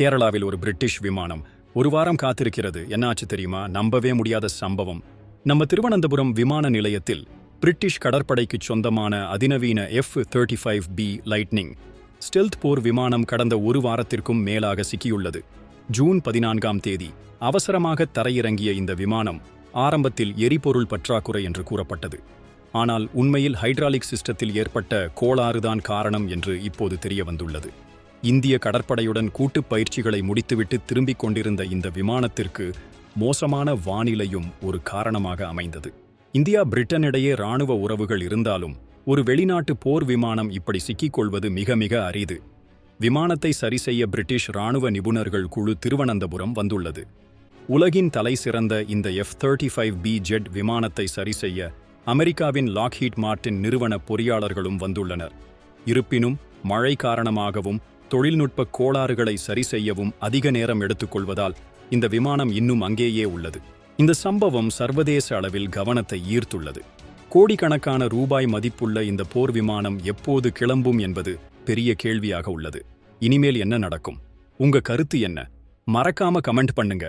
கேரளாவில் ஒரு பிரிட்டிஷ் விமானம் ஒரு வாரம் காத்திருக்கிறது. என்னாச்சு தெரியுமா? நம்பவே முடியாத சம்பவம். நம்ம திருவனந்தபுரம் விமான நிலையத்தில் பிரிட்டிஷ் கடற்படைக்கு சொந்தமான அதிநவீன F thirty five B Lightning stealth போர் விமானம் கடந்த ஒரு வாரத்திற்கும் மேலாக சிக்கியுள்ளது. ஜூன் பதினான்காம் தேதி அவசரமாக தரையிறங்கிய இந்த விமானம் ஆரம்பத்தில் எரிபொருள் பற்றாக்குறை என்று கூறப்பட்டது. ஆனால் உண்மையில் ஹைட்ராலிக் சிஸ்டத்தில் ஏற்பட்ட கோளாறுதான் காரணம் என்று இப்போது தெரிய வந்துள்ளது இந்திய கடற்படையுடன் கூட்டுப் பயிற்சிகளை முடித்துவிட்டு திரும்பிக் கொண்டிருந்த இந்த விமானத்திற்கு மோசமான வானிலையும் ஒரு காரணமாக அமைந்தது. இந்தியா பிரிட்டன் இடையே இராணுவ உறவுகள் இருந்தாலும் ஒரு வெளிநாட்டு போர் விமானம் இப்படி சிக்கிக்கொள்வது மிக மிக அரிது. விமானத்தை சரிசெய்ய பிரிட்டிஷ் இராணுவ நிபுணர்கள் குழு திருவனந்தபுரம் வந்துள்ளது. உலகின் தலை சிறந்த இந்த F thirty five B jet விமானத்தை சரிசெய்ய அமெரிக்காவின் லாக்ஹீட் மார்ட்டின் நிறுவன பொறியாளர்களும் வந்துள்ளனர். இருப்பினும் மழை காரணமாகவும் தொழில்நுட்ப கோளாறுகளை சரி செய்யவும் அதிக நேரம் எடுத்துக்கொள்வதால் இந்த விமானம் இன்னும் அங்கேயே உள்ளது. இந்த சம்பவம் சர்வதேச அளவில் கவனத்தை ஈர்த்துள்ளது. கோடிக்கணக்கான ரூபாய் மதிப்புள்ள இந்த போர் விமானம் எப்போது கிளம்பும் என்பது பெரிய கேள்வியாக உள்ளது. இனிமேல் என்ன நடக்கும்? உங்க கருத்து என்ன? மறக்காம கமெண்ட் பண்ணுங்க.